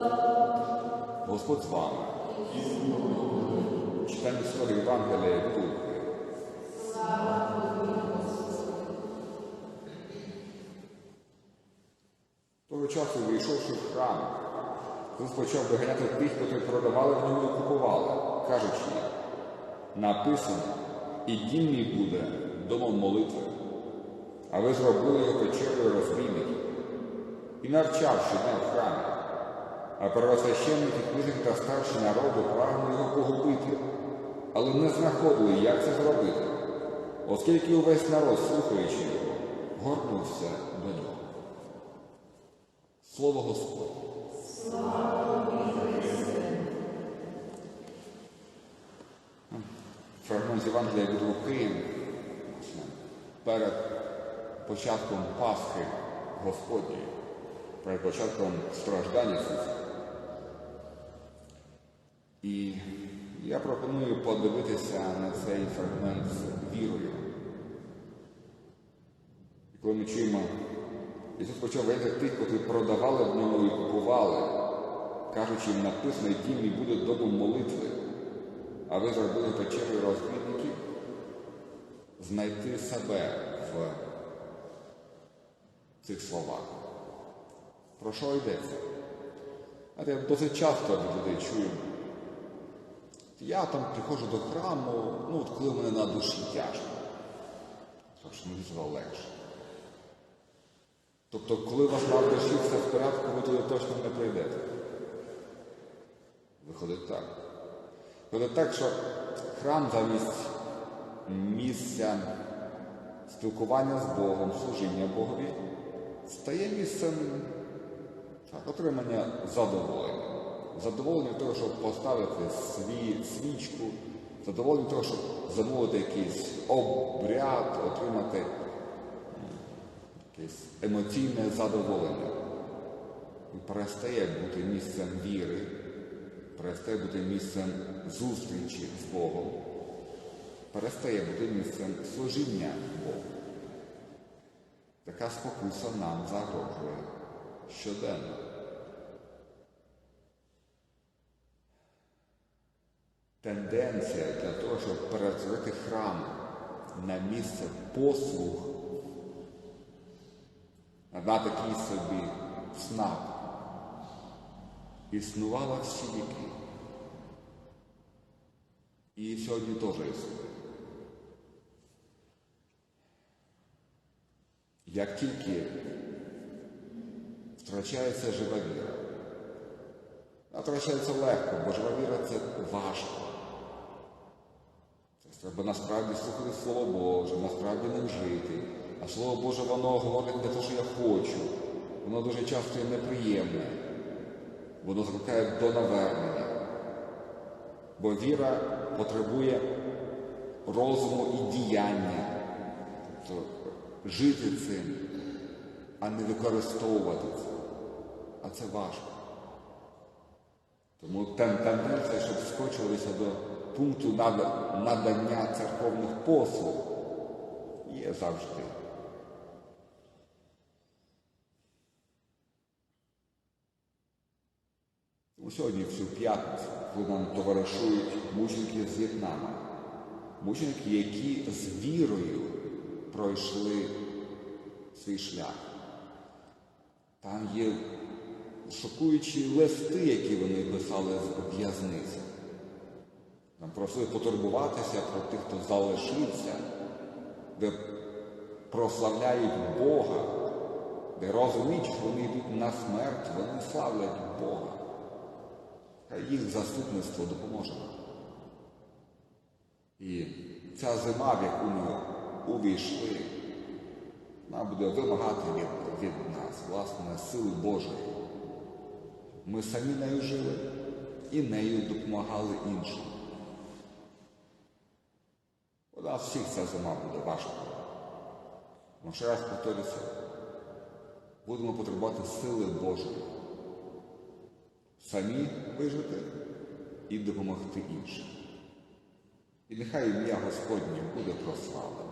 Господь з вами. Читання історії Євангелія від Луки. Того часу, вийшовши в храм, Ісус почав виганяти тих, котрі продавали в ньому і купували, кажучи їм, написано, і дім мій буде домом молитви, а ви зробили його печерою розбійників. І навчав щодня в храмі, а первосвященники, книжники та старші народу прагнули його погубити, але не знаходили, як це зробити, оскільки увесь народ, слухаючи його, горнувся до нього. Слово Господне. Фрагмент з Євангелія від Луки перед початком Пасхи Господньої, перед початком страждань Ісуса. Я пропоную подивитися на цей фрагмент з вірою. І коли ми чуємо, Ісус почав вийти тих, котрі продавали в ньому і купували, кажучи, їм написано, тім і буде домом молитви, а ви зробили печерою розбійників, знайти себе в цих словах. Про що йдеться? А я досить часто від людей чую. Я там приходжу до храму, ну от коли в мене на душі тяжко. Що мені туди легше. Тобто, коли у вас на душі все в порядку, ви туди точно не прийдете. Виходить так. Виходить так, що храм замість місця спілкування з Богом, служіння Богові, стає місцем отримання задоволення. Задоволення того, щоб поставити свій, свічку, задоволення того, щоб замовити якийсь обряд, отримати якесь емоційне задоволення. І перестає бути місцем віри, перестає бути місцем зустрічі з Богом, перестає бути місцем служіння Богу. Така спокуса нам загрожує щоденно. Тенденція для того, щоб перетворити храм на місце послуг, на такий собі снап, існувала всі віки. І сьогодні теж існує. Як тільки втрачається жива віра, втрачається легко, бо жива віра це важко. Треба насправді слухати Слово Боже, насправді ним жити. А Слово Боже, воно говорить не те, що я хочу. Воно дуже часто є неприємне. Воно закликає до навернення. Бо віра потребує розуму і діяння. Тобто жити цим, а не використовувати це. А це важко. Тому тенденція, щоб скочувалися до пункту надання церковних послуг, є завжди. Тому сьогодні, в цю п'ятницю, нам товаришують мученики з В'єтнама, мученики, які з вірою пройшли свій шлях. Там є шокуючі листи, які вони писали з в'язниці. Нам просили потурбуватися про тих, хто залишився, де прославляють Бога, де розуміють, що вони йдуть на смерть, вони славлять Бога. Хай їх заступництво допоможе. нам. І ця зима, в яку ми увійшли, вона буде вимагати від, від нас, власне, сили Божої. Ми самі нею жили і нею допомагали іншим. Нас всіх ця зима буде важко. Ну, ще раз повторюся, будемо потребувати сили Божої. Самі вижити і допомогти іншим. І нехай ім'я Господнє буде прославлене.